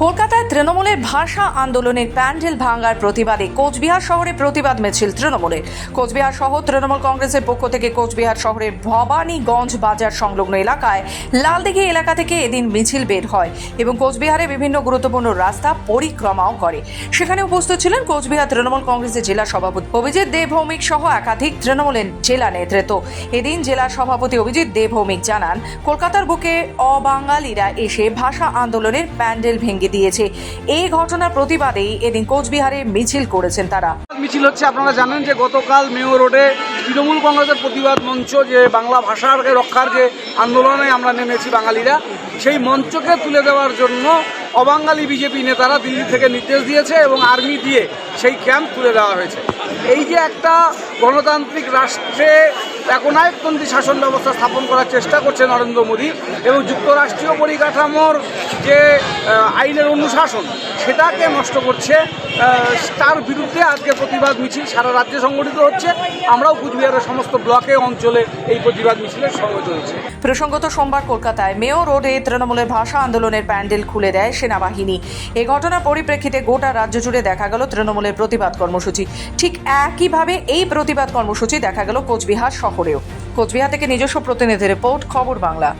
কলকাতায় তৃণমূলের ভাষা আন্দোলনের প্যান্ডেল ভাঙার প্রতিবাদে কোচবিহার শহরে প্রতিবাদ মিছিল তৃণমূলের। কোচবিহার সহ তৃণমূল কংগ্রেসের পক্ষ থেকে কোচবিহার শহরের ভবানীগঞ্জ বাজার সংলগ্ন এলাকায় লালদিঘি এলাকা থেকে এদিন মিছিল বের হয় এবং কোচবিহারে বিভিন্ন গুরুত্বপূর্ণ রাস্তা পরিক্রমাও করে। সেখানে উপস্থিত ছিলেন কোচবিহার তৃণমূল কংগ্রেসের জেলা সভাপতি অভিজিৎ দেব ভৌমিক সহ একাধিক তৃণমূলের জেলা নেতৃত্ব। এদিন জেলা সভাপতি অভিজিৎ দেব ভৌমিক জানান, কলকাতার বুকে অবাঙালিরা এসে ভাষা আন্দোলনের প্যান্ডেল ভেঙে দিয়েছে। এই ঘটনার প্রতিবাদেই এদিন কোচবিহারে মিছিল করেছেন তারা। মিছিল হচ্ছে, আপনারা জানেন যে গতকাল মেয়র রোডে তৃণমূল কংগ্রেসের প্রতিবাদ মঞ্চ যে বাংলা ভাষার রক্ষার যে আন্দোলনে আমরা নেমেছি বাঙালিরা, সেই মঞ্চকে তুলে দেওয়ার জন্য অবাঙালি বিজেপি নেতারা দিল্লি থেকে নির্দেশ দিয়েছে এবং আর্মি দিয়ে সেই ক্যাম্প তুলে দেওয়া হয়েছে। এই যে একটা গণতান্ত্রিক রাষ্ট্রে একনায়কপন্থী শাসন ব্যবস্থা স্থাপন করার চেষ্টা করছে নরেন্দ্র মোদী এবং যুক্তরাষ্ট্রীয় পরিকাঠামোর যে আইনের অনুশাসন, সেটাকে নষ্ট করছে তার বিরুদ্ধে আজকে প্রতিবাদ মিছিল, সারা রাজ্যে সংগঠিত হচ্ছে। আমরাও কুচবিহারের সমস্ত ব্লকে, অঞ্চলে এই প্রতিবাদ মিছিলের সমবেত হয়েছে। প্রসঙ্গত সোমবার কলকাতায় মেয়র রোডে তৃণমূলের ভাষা আন্দোলনের প্যান্ডেল খুলে দেয় সেনাবাহিনী। এ ঘটনার পরিপ্রেক্ষিতে গোটা রাজ্য জুড়ে দেখা গেল তৃণমূলের প্রতিবাদ কর্মসূচি। ঠিক একইভাবে এই প্রতিবাদ কর্মসূচি দেখা গেল কোচবিহার শহরেও। কোচবিহার থেকে নিজস্ব প্রতিনিধি রিপোর্ট খবর বাংলা।